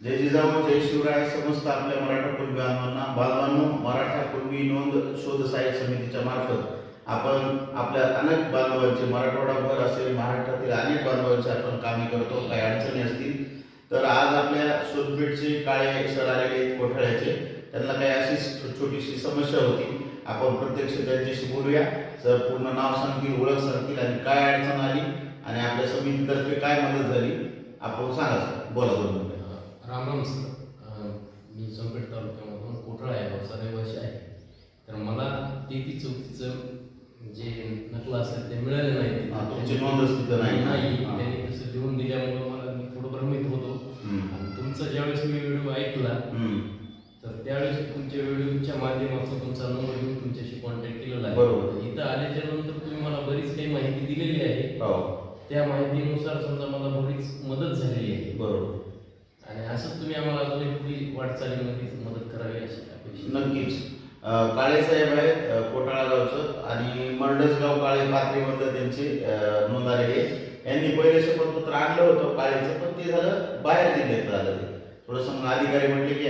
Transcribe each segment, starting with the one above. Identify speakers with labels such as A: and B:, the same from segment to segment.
A: जय जिजाऊ जय शिवराय समस्त आपल्या मराठा कुटुंबियांना बांधवांना. बांधवांनो मराठा कुणबी नोंद शोध सहाय्यक समितीच्या मार्फत आपण आपल्या अनेक बांधवांचे मराठवाडाभर असेल महाराष्ट्रातील अनेक बांधवांचे आपण कामे करतो. काही अडचणी असतील तर आज आपल्या शोधपेठचे काळे सर आलेले आहेत कोठाळ्याचे त्यांना काही अशी छोटीशी समस्या होती. आपण प्रत्यक्ष त्यांच्याशी बोलूया. सर पूर्ण नाव सांगतील ओळख सांगतील आणि काय अडचण आली आणि आपल्या समितीतर्फे काय मदत झाली आपण सांगा सर. बोला.
B: राम राम सर. मी सोनपेठ तालुक्यामधून कोठळा आहे गावचा रहिवासी आहे. तर मला तेहती चौथीचं जे नकला असेल ते मिळाले नाही.
A: तिथं नाही.
B: त्यांनी तसं लिहून दिल्यामुळं मला मी थोडं भ्रमित होतो. आणि तुमचा ज्यावेळेस मी व्हिडिओ ऐकला. तर त्यावेळेस तुमच्या व्हिडिओच्या माध्यमातून तुमचा नंबर घेऊन तुमच्याशी कॉन्टॅक्ट केलेला आहे
A: बरोबर.
B: इथं आल्याच्यानंतर तुम्ही मला बरीच काही माहिती दिलेली आहे.
A: हो.
B: त्या माहितीनुसार समजा मला बरीच मदत झालेली आहे.
A: बरोबर.
B: असंच तुम्ही आम्हाला अजून वाटचालीमध्ये मदत करावी अशी अपेक्षा?
A: नक्कीच. काळे साहेब आहेत कोटाळा गावचं आणि मर्डसगाव काळे पात्रीमध्ये त्यांची नोंद आलेली आहे यांनी पहिले शपथपत्र आणलं होतं काळेचं पण ते झालं बाहेर जिल्ह्यात झालं ते. थोडंसं मग अधिकारी म्हटले की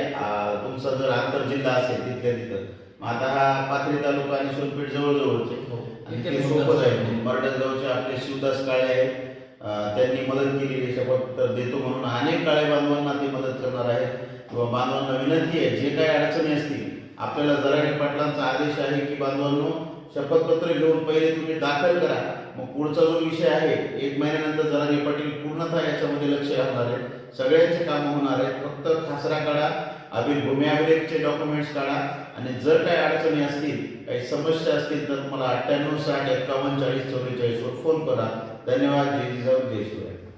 A: तुमचा जर आंतर जिल्हा असेल तिथल्या तिथं. मग आता हा पाथरी तालुका आणि सोनपेठ जवळजवळचे. आणि ते सोपंच आहे. मर्डसगावचे आपले शिवदास काळे आहेत. त्यांनी मदत केलेली शपथपत्र देतो म्हणून अनेक काळे बांधवांना ते मदत करणार आहेत. किंवा बांधवांना विनंती आहे जे काही अडचणी असतील आपल्याला जराडे पाटलांचा आदेश आहे की बांधवांनो शपथपत्र घेऊन पहिले तुम्ही दाखल करा. मग पुढचा जो विषय आहे एक महिन्यानंतर जराडे पाटील पूर्णतः याच्यामध्ये लक्ष घालणार आहे सगळ्यांचे काम होणार आहेत. फक्त खासरा काढा अभिल भूमी अभिलेखचे डॉक्युमेंट्स काढा. आणि जर काही अडचणी असतील काही समस्या असतील तर मला अठ्ठ्याण्णव साठ एक्कावन्न चाळीस चौवेचाळीसवर फोन करा. धन्यवाद. जय जिजाऊ. जय शिवाय